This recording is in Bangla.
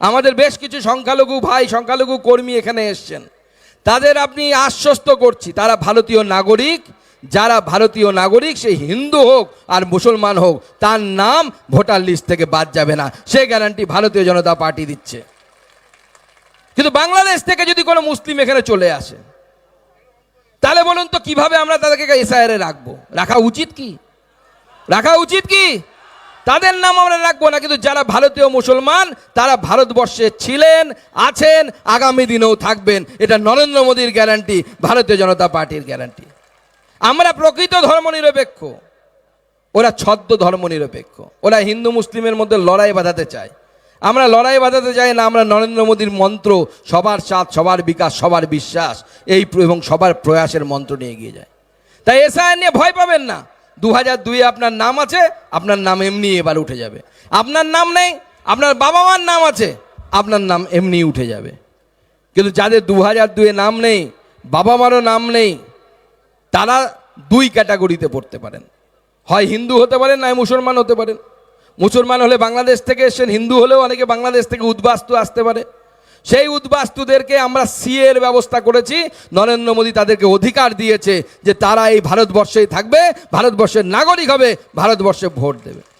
আমাদের বেশ কিছু সংখ্যালঘু ভাই, সংখ্যালঘু কর্মী এখানে এসছেন। তাদের আপনি আশ্বস্ত করছি, তারা ভারতীয় নাগরিক, যারা ভারতীয় নাগরিক, সে হিন্দু হোক আর মুসলমান হোক, তার নাম ভোটার লিস্ট থেকে বাদ যাবে না। সে গ্যারান্টি ভারতীয় জনতা পার্টি দিচ্ছে। কিন্তু বাংলাদেশ থেকে যদি কোনো মুসলিম এখানে চলে আসে, তাহলে বলুন তো কীভাবে আমরা তাদেরকে এসআইআরে রাখব? রাখা উচিত কি? রাখা উচিত কি? তাদের নাম আমরা রাখব না, কিন্তু যারা ভারতীয় মুসলমান, তারা ভারতবর্ষে ছিলেন, আছেন, আগামী দিনেও থাকবেন। এটা নরেন্দ্র মোদীর গ্যারান্টি, ভারতীয় জনতা পার্টির গ্যারান্টি। আমরা প্রকৃত ধর্মনিরপেক্ষ। ওরা ছদ্ম ধর্মনিরপেক্ষ। ওরা হিন্দু মুসলিমের মধ্যে লড়াই বাঁধাতে চায়। আমরা লড়াই বাঁধাতে চাই না, আমরা নরেন্দ্র মোদীর মন্ত্র, সবার সাথ, সবার বিকাশ, সবার বিশ্বাস, এই এবং সবার প্রয়াসের মন্ত্র নিয়ে এগিয়ে যায় তাই এসআইআর নিয়ে ভয় পাবেন না। দু হাজার দুইয়ে আপনার নাম আছে, আপনার নাম এমনি এবার উঠে যাবে। আপনার নাম নেই, আপনার বাবা মার নাম আছে, আপনার নাম এমনি উঠে যাবে। কিন্তু যাদের দু হাজার দুয়ে নাম নেই বাবা মারও নাম নেই, তারা দুই ক্যাটাগরিতে পড়তে পারেন। হয় হিন্দু হতে পারেন নয় মুসলমান হতে পারেন। মুসলমান হলে বাংলাদেশ থেকে এসেছেন, হিন্দু হলেও অনেকে বাংলাদেশ থেকে উদ্বাস্তু আসতে পারে। সেই উদ্বাস্তুদেরকে আমরা সিএর এর ব্যবস্থা করেছি। নরেন্দ্র মোদী তাদেরকে অধিকার দিয়েছে যে তারা এই ভারতবর্ষেই থাকবে, ভারতবর্ষের নাগরিক হবে, ভারতবর্ষে ভোট দেবে।